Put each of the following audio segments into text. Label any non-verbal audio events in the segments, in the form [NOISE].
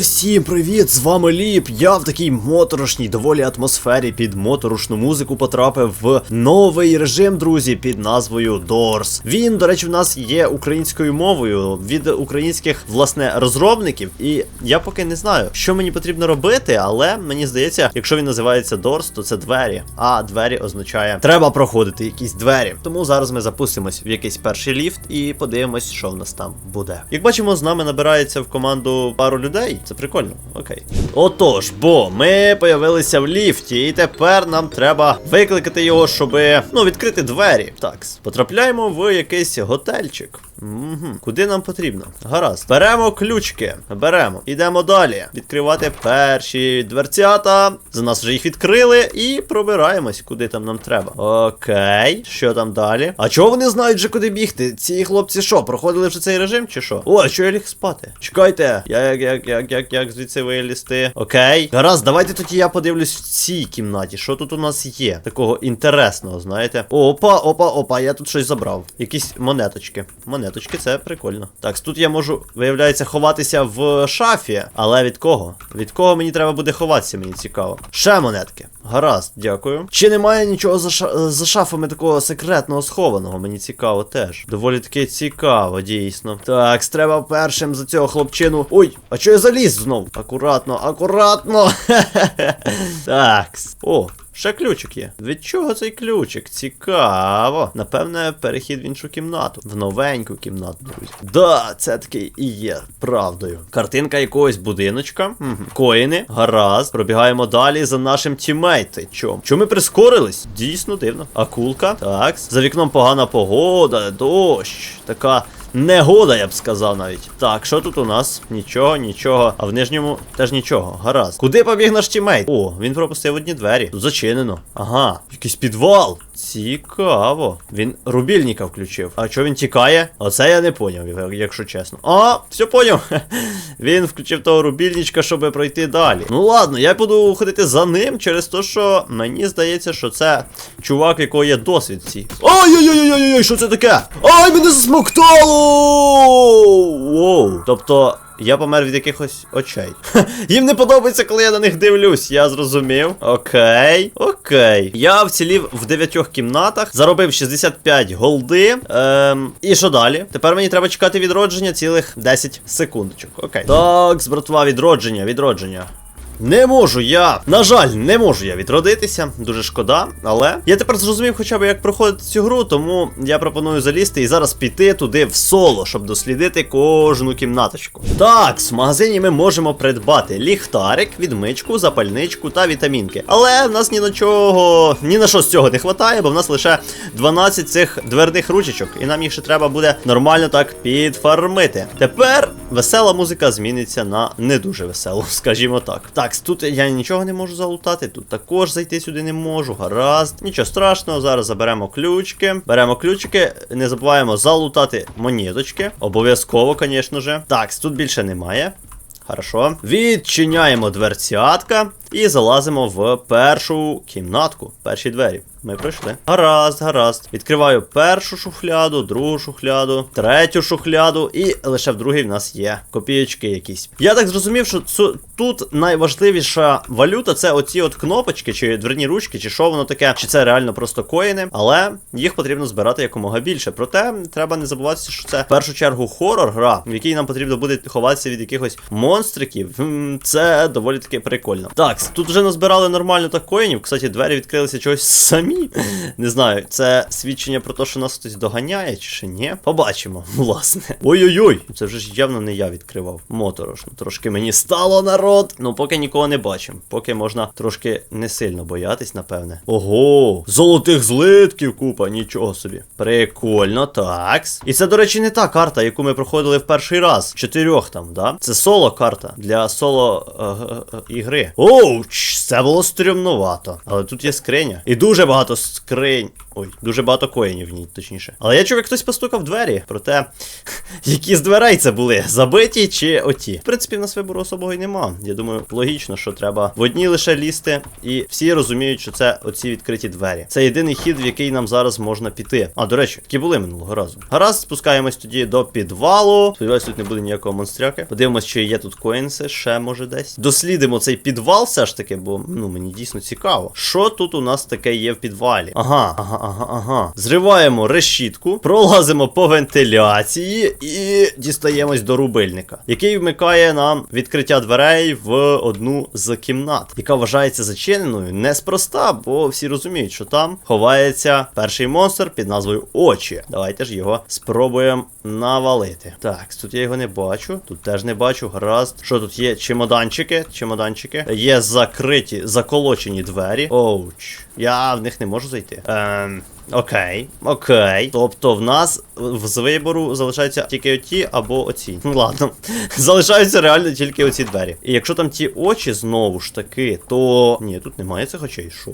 Всім привіт! З вами Ліп. Я в такій моторошній, доволі атмосфері під моторошну музику потрапив в новий режим, друзі, під назвою Doors. Він, до речі, в нас є українською мовою від українських власне розробників. І я поки не знаю, що мені потрібно робити, але мені здається, якщо він називається Doors, то це двері. А двері означає треба проходити якісь двері. Тому зараз ми запустимось в якийсь перший ліфт і подивимось, що в нас там буде. Як бачимо, з нами набирається в команду пару людей. Це прикольно. Окей. Отож, бо ми появилися в ліфті, і тепер нам треба викликати його, щоб ну, відкрити двері. Так, потрапляємо в якийсь готельчик. Угу. Куди нам потрібно? Гаразд. Беремо ключки. Беремо. Ідемо далі. Відкривати перші дверцята. За нас вже їх відкрили. І пробираємось, куди там нам треба. Окей. Що там далі? А чого вони знають вже куди бігти? Ці хлопці що, проходили вже цей режим чи що? О, що я ліг спати? Чекайте. Як, як, як, як, як звідси вилізти? Окей. Гаразд, давайте тоді я подивлюсь в цій кімнаті. Що тут у нас є? Такого інтересного, знаєте? Опа, опа, опа, я тут щось забрав. Якісь монеточки. Монеточки, це прикольно. Так, тут я можу, виявляється, ховатися в шафі. Але від кого? Від кого мені треба буде ховатися, мені цікаво. Ще монетки. Гаразд, дякую. Чи немає нічого за, ша... за шафами такого секретного схованого? Мені цікаво теж. Доволі таки цікаво, дійсно. Так, треба першим за цього хлопчину. Ой, а що я заліз знов? Акуратно, акуратно. [LAUGHS] Так. О, Ще ключик є. Від чого цей ключик? Цікаво. Напевне, перехід в іншу кімнату. В новеньку кімнату, друзі. Да, це таки і є правдою. Картинка якогось будиночка. Угу. Коїни. Гаразд. Пробігаємо далі за нашим тімейти. Чом? Чому ми прискорились? Дійсно дивно. Акулка. Так. За вікном погана погода, дощ. Така. Негода, я б сказав навіть. Так, що тут у нас? Нічого, нічого. А в нижньому теж нічого. Гаразд. Куди побіг наш тімейт? О, він пропустив одні двері. Тут зачинено. Ага, якийсь підвал. Цікаво. Він рубільника включив. А чого він тікає? Оце я не поняв, якщо чесно. А, все поняв. [LAUGHS] Він включив того рубільничка, щоб пройти далі. Ну ладно, я буду ходити за ним через те, що мені здається, що це чувак, якого є досвід в цій. Ой-ой-ой-ой-ой, що це таке? Ай, мене засмоктало! Воу. Тобто. Я помер від якихось очей. [LAUGHS] Їм не подобається, коли я на них дивлюсь. Я зрозумів. Окей. Окей. Я вцілів в дев'ятьох кімнатах, заробив 65 голди. Ем, І що далі? Тепер мені треба чекати відродження цілих 10 секундочок. Окей. Так, братва, відродження, відродження. Не можу я. На жаль, не можу я відродитися. Дуже шкода. Але я тепер зрозумів хоча б, як проходити цю гру, тому я пропоную залізти і зараз піти туди в соло, щоб дослідити кожну кімнаточку. Так, в магазині ми можемо придбати ліхтарик, відмичку, запальничку та вітамінки. Але в нас ні на чого, ні на що з цього не вистачає, бо в нас лише 12 цих дверних ручечок, і нам їх ще треба буде нормально так підфармити. Тепер весела музика зміниться на не дуже веселу, [LAUGHS] скажімо так. Так. Тут я нічого не можу залутати, тут також зайти сюди не можу. Гаразд. Нічого страшного, зараз заберемо ключики. Беремо ключики, не забуваємо залутати монеточки. Обов'язково, звісно же. Так, тут більше немає. Хорошо. Відчиняємо дверцятка і залазимо в першу кімнатку, перші двері. Ми пройшли. Гаразд, гаразд. Відкриваю першу шухляду, другу шухляду, третю шухляду, і лише в другій в нас є копієчки якісь. Я так зрозумів, що цу, тут найважливіша валюта це оці от кнопочки, чи дверні ручки, чи що воно таке, чи це реально просто коїни, але їх потрібно збирати якомога більше. Проте треба не забуватися, що це в першу чергу хорор гра, в якій нам потрібно буде ховатися від якихось монстриків. Це доволі таки прикольно. Так, тут вже назбирали нормально так коїнів. Кстати, двері відкрилися чогось самі. [LAUGHS] Не знаю, це свідчення про те, що нас хтось доганяє, чи ще ні. Побачимо, [LAUGHS] власне. Ой-ой-ой, це вже ж явно не я відкривав. Моторошно. Трошки мені стало народ. Ну, поки нікого не бачимо. Поки можна трошки не сильно боятись, напевне. Ого, золотих злитків купа, нічого собі. Прикольно, такс. І це, до речі, не та карта, яку ми проходили в перший раз. Чотирьох там, да? Це соло карта для соло е, е, е, ігри. Оу, це було стрімнувато. Але тут є скриня. І дуже багато скринь. Ой, дуже багато коїнів в ній, точніше. Але я чув, як хтось постукав двері. Проте, [LAUGHS] які з дверей це були? Забиті чи оті? В принципі, в нас вибору особого і нема. Я думаю, логічно, що треба в одні лише лізти, і всі розуміють, що це оці відкриті двері. Це єдиний хід, в який нам зараз можна піти. А, до речі, такі були минулого разу. Гаразд, спускаємось тоді до підвалу. Сподіваюсь, тут не буде ніякого монстряки. Подивимось, чи є тут коїнси, ще може десь. Дослідимо цей підвал все ж таки, бо ну мені дійсно цікаво. Що тут у нас таке є в підвалі? Ага, ага, ага, ага. Зриваємо решітку, пролазимо по вентиляції і дістаємось до рубильника, який вмикає нам відкриття дверей в одну з кімнат, яка вважається зачиненою неспроста, бо всі розуміють, що там ховається перший монстр під назвою Очі. Давайте ж його спробуємо навалити. Так, тут я його не бачу, тут теж не бачу. Гаразд. Що тут є? Чемоданчики, чемоданчики. Є закриті, заколочені двері. Оуч. Я в них не можу зайти. Ем. Окей, окей. Тобто в нас з вибору залишаються тільки оті або оці. Ну ладно. [LAUGHS] Залишаються реально тільки оці двері. І якщо там ті очі знову ж таки, то. Ні, тут немає цих очей. Що?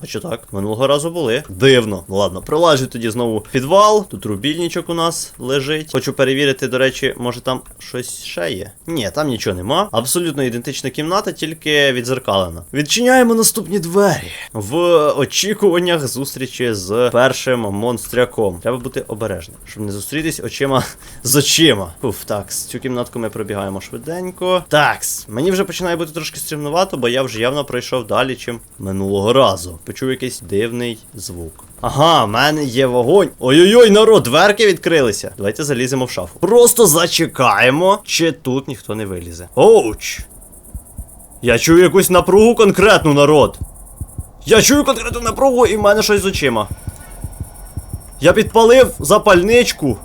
А що так? Минулого разу були. Дивно. Ну ладно, пролажу тоді знову підвал. Тут рубільничок у нас лежить. Хочу перевірити, до речі, може там щось ще є. Ні, там нічого нема. Абсолютно ідентична кімната, тільки відзеркалена. Відчиняємо наступні двері в очікуваннях зустрічі з першим монстряком. Треба бути обережним, щоб не зустрітись очима з очима. Уф, так, цю кімнатку ми пробігаємо швиденько. Такс, мені вже починає бути трошки стрімнувато, бо я вже явно пройшов далі, чим минулого разу. Почув якийсь дивний звук. Ага, в мене є вогонь. Ой-ой-ой, народ, дверки відкрилися. Давайте заліземо в шафу. Просто зачекаємо, чи тут ніхто не вилізе. Оуч! Я чую якусь напругу конкретну, народ. Я чую конкретну напругу і в мене щось з очима. Я підпалив запальничку.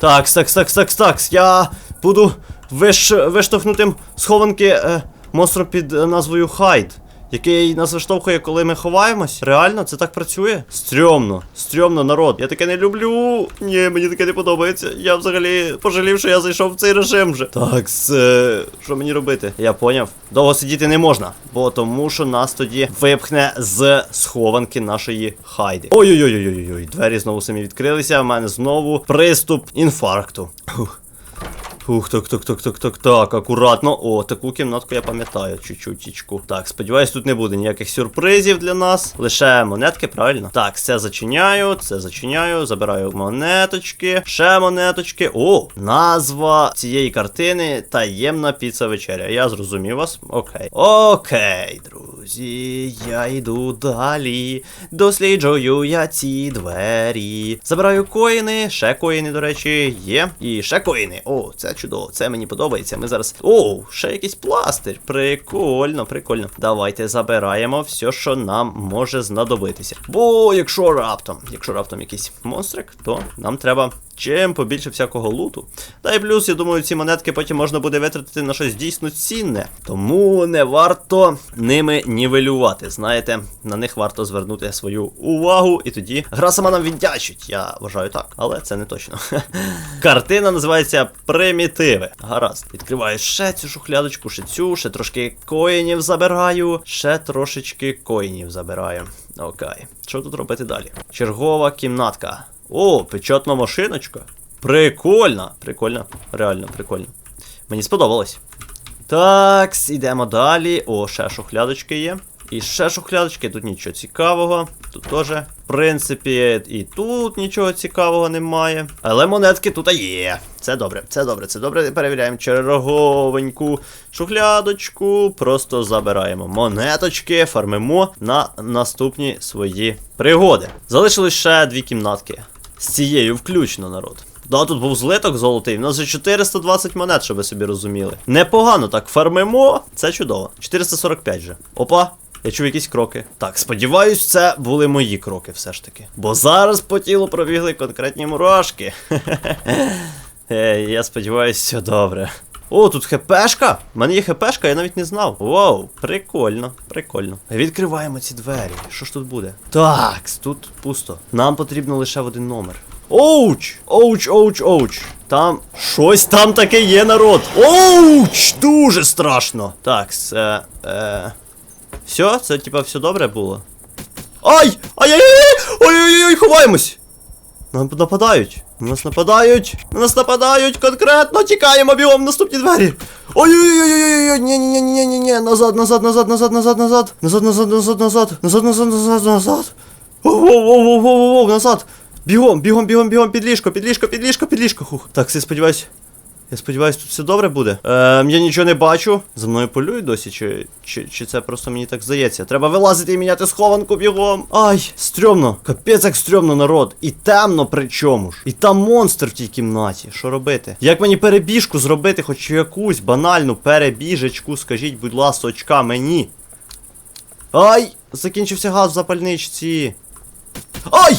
Такс, такс, такс, такс, такс. Я буду виш... виштовхнутим схованки е, монстром під е, назвою Хайд. Який нас виштовхує, коли ми ховаємось? Реально, це так працює? Стрьомно, стрьомно, народ. Я таке не люблю. Ні, мені таке не подобається. Я взагалі пожалів, що я зайшов в цей режим вже. Так, е, що мені робити? Я поняв. Довго сидіти не можна, бо тому що нас тоді випхне з схованки нашої хайди. Ой-ой-ой-ой-ой, двері знову самі відкрилися. У мене знову приступ інфаркту. Фух. Ух, так, так, так, так, так, так, акуратно. О, таку кімнатку я пам'ятаю, чуть-чутічку. Так, сподіваюсь, тут не буде ніяких сюрпризів для нас. Лише монетки, правильно? Так, це зачиняю, це зачиняю, забираю монеточки, ще монеточки. О, назва цієї картини таємна піца вечеря. Я зрозумів вас. Окей. Окей, друзі, я йду далі. Досліджую я ці двері. Забираю коїни, ще коїни, до речі, є. І ще коїни. О, це чудово, це мені подобається. Ми зараз. О, ще якийсь пластир. Прикольно, прикольно. Давайте забираємо все, що нам може знадобитися. Бо якщо раптом, якщо раптом якийсь монстрик, то нам треба чим побільше всякого луту. Та й плюс, я думаю, ці монетки потім можна буде витратити на щось дійсно цінне. Тому не варто ними нівелювати. Знаєте, на них варто звернути свою увагу, і тоді гра сама нам віддячить. Я вважаю так, але це не точно. [LAUGHS] Картина називається Примітиви. Гаразд. Відкриваю ще цю шухлядочку, ще цю, ще трошки коїнів забираю, ще трошечки коїнів забираю. Окей. Що тут робити далі? Чергова кімнатка. О, печатна машиночка. Прикольно. Прикольно. Реально прикольно. Мені сподобалось. Так, ідемо далі. О, ще шухлядочки є. І ще шухлядочки, тут нічого цікавого. Тут теж, в принципі, і тут нічого цікавого немає. Але монетки тут є. Це добре, це добре, це добре. Перевіряємо черговеньку шухлядочку. Просто забираємо монеточки, фармимо на наступні свої пригоди. Залишилось ще дві кімнатки. З цією включно, народ. Да, тут був злиток золотий. У нас вже 420 монет, щоб ви собі розуміли. Непогано так фармимо. Це чудово. 445 же. Опа. Я чув якісь кроки. Так, сподіваюсь, це були мої кроки все ж таки. Бо зараз по тілу пробігли конкретні мурашки. [LAUGHS] Я сподіваюся, все добре. О, тут хпшка? У мене є хпшка, я навіть не знав. Вау, прикольно, прикольно. Відкриваємо ці двері. Що ж тут буде? Так, тут пусто. Нам потрібно лише один номер. Оуч! Оуч, оуч, оуч. Там щось там таке є, народ. Оуч! Дуже страшно. Так, це. Е... Все, це типа все добре було. Ай! Ай-яй-яй! Ой-ой-ой, ховаємось! Нам нападають! На нас нападають! На нас нападають конкретно! Тікаємо бігом в наступні двері! Ой-ой-ой-ой-ой-ой! Ні-ні-ні-ні-ні-ні! Назад, назад, назад, назад, назад, назад! Назад, назад, назад, назад! Назад, назад, назад, назад! Воу-воу-воу-воу-воу, назад! Бігом, бігом, бігом, бігом, під ліжко, під ліжко, під ліжко, під ліжко. Хух. Так, все сподіваюсь. Я сподіваюсь, тут все добре буде. Ем, я нічого не бачу. За мною полюють досі, чи, чи, чи це просто мені так здається? Треба вилазити і міняти схованку бігом. Ай, стрьомно. Капець, як стрьомно народ. І темно причому ж. І там монстр в тій кімнаті. Що робити? Як мені перебіжку зробити, хоч якусь банальну перебіжечку, скажіть, будь ласочка, мені. Ай! Закінчився газ в запальничці. Ай!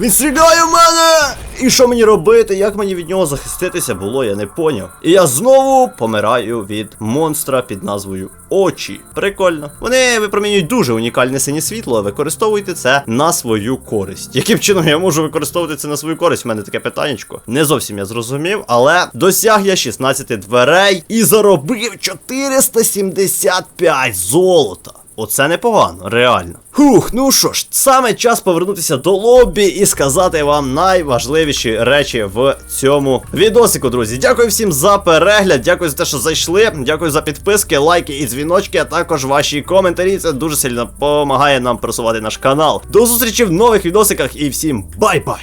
Він стріляє в мене! І що мені робити? Як мені від нього захиститися було, я не поняв. І я знову помираю від монстра під назвою Очі. Прикольно. Вони випромінюють дуже унікальне синє світло, використовуйте це на свою користь. Яким чином я можу використовувати це на свою користь? У мене таке питаннячко. Не зовсім я зрозумів, але досяг я 16 дверей і заробив 475 золота. Оце непогано, реально. Хух, ну що ж, саме час повернутися до лобі і сказати вам найважливіші речі в цьому відосику, друзі. Дякую всім за перегляд, дякую за те, що зайшли. Дякую за підписки, лайки і дзвіночки, а також ваші коментарі. Це дуже сильно допомагає нам просувати наш канал. До зустрічі в нових відосиках і всім бай-бай!